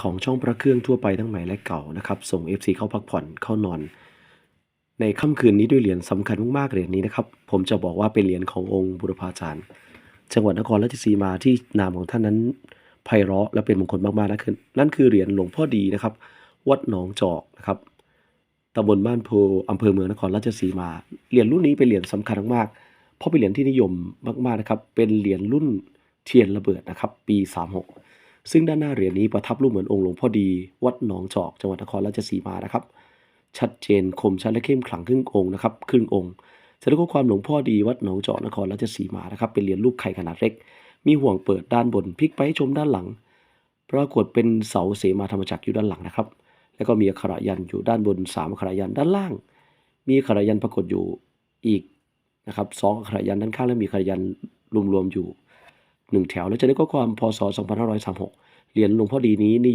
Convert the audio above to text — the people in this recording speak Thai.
ของช่องพระเครื่องทั่วไปทั้งใหม่และเก่านะครับ ส่ง FC เข้าพักผ่อนเข้านอน ในค่ำคืนนี้ด้วยเหรียญสำคัญมากๆเหรียญนี้นะครับ ผมจะบอกว่าเป็นเหรียญขององค์บุรพาจารย์ จังหวัดนครราชสีมาที่นามของท่านนั้นไพเราะและเป็นมงคลมากๆนั่นคือนั่นคือเหรียญหลวงพ่อดีนะครับ วัดหนองจอกนะครับตำบลบ้านโพอำเภอเมืองนครราชสีมา เหรียญรุ่นนี้เป็นเหรียญสำคัญมากๆเพราะเป็นเหรียญที่นิยมมากๆนะครับ เป็นเหรียญรุ่นเทียนระเบิดนะครับ ปี 36 ซึ่งด้านหน้าเหรียญนี้ประทับรูปเหมือนองค์หลวงพ่อดี วัดหนองจอกจังหวัดนครราชสีมานะครับ ชัดเจนคมชัดและเข้มขลังครึ่งองค์นะครับครึ่งองค์แสดงข้อความหลวงพ่อดีวัดหนองจอกนครราชสีมานะครับเป็นเหรียญรูปไข่ขนาดเล็ก มีห่วงเปิดด้านบนพลิกไปชมด้านหลัง ปรากฏเป็นเสาเสมาธรรมจักรอยู่ด้านหลังนะครับ แล้วก็มีอักขระยันอยู่ด้านบนสามอักขระยันด้านล่าง มีอักขระยันปรากฏอยู่อีกนะครับสองอักขระยันด้านข้างและมีอักขระยันรวมๆอยู่ หนึ่งแถว แล้วจะได้ข้อความพศ 2536 เหรียญหลวงพ่อดีนี้นิยม